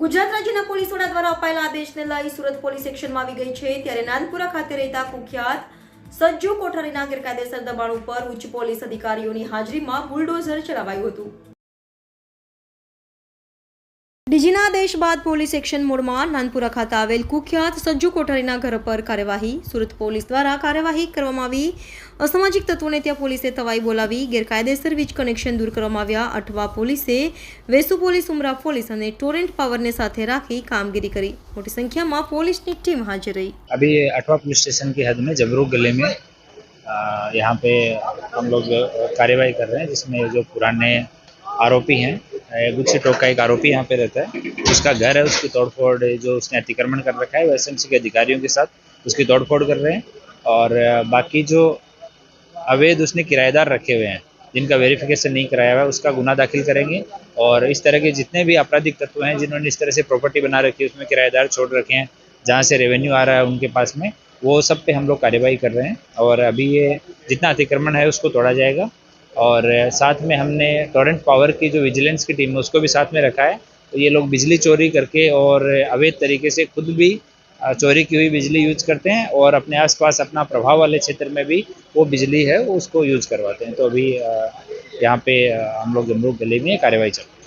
ગુજરાત રાજ્યના પોલીસ વડા દ્વારા અપાયેલા આદેશને લઈ સુરત પોલીસ એક્શનમાં આવી ગઈ છે. ત્યારે નાનપુરા ખાતે રહેતા કુખ્યાત સજ્જુ કોઠારીના ગેરકાયદેસર દબાણ ઉપર ઉચ્ચ પોલીસ અધિકારીઓની હાજરીમાં બુલડોઝર ચલાવાયું હતું. ડીજીના આદેશ બાદ પોલીસ એક્શન મોડમાં નાનપુરા ખાતે આવેલ કુખ્યાત સજ્જુ કોઠારીના ઘર પર કાર્યવાહી સુરત પોલીસ દ્વારા કાર્યવાહી કરવામાં આવી અસામાજિક તત્વોને ત્યાં પોલીસે તવાઈ બોલાવી ગેરકાયદેસર વીજ કનેક્શન દૂર કરવામાં આવ્યા અઠવા પોલીસે વેસુ પોલીસ ઉમરા પોલીસ અને ટોરેન્ટ પાવરને સાથે રાખી કામગીરી કરી મોટી સંખ્યામાં પોલીસની ટીમ હાજર રહી अभी अठवा पुलिस स्टेशन की हद में जबरू गले में अ, यहाँ पे हम लोग कार्यवाही कर रहे हैं जिसमें जो पुराने आरोपी हैं अ, गुच्छी टोक का एक आरोपी यहाँ पे रहता है उसका घर है, उसकी तोड़फोड़ जो उसने अतिक्रमण कर रखा है, वो एस के अधिकारियों के साथ उसकी तोड़फोड़ कर रहे हैं और बाकी जो अवैध उसने किराएदार रखे हुए हैं, जिनका वेरिफिकेशन नहीं कराया हुआ है, उसका गुना दाखिल करेंगे और इस तरह के जितने भी आपराधिक तत्व हैं, जिन्होंने इस तरह से प्रॉपर्टी बना रखी है, उसमें किराएदार छोड़ रखे हैं, जहाँ से रेवेन्यू आ रहा है उनके पास में, वो सब पे हम लोग कार्यवाही कर रहे हैं और अभी ये जितना अतिक्रमण है, उसको तोड़ा जाएगा। और साथ में हमने टोरेंट पावर की जो विजिलेंस की टीम है, उसको भी साथ में रखा है। तो ये लोग बिजली चोरी करके और अवैध तरीके से खुद भी चोरी की हुई बिजली यूज़ करते हैं और अपने आसपास अपना प्रभाव वाले क्षेत्र में भी वो बिजली है, उसको यूज़ करवाते हैं। तो अभी यहाँ पे हम लोग जमरूक गली में कार्रवाई चल रही है।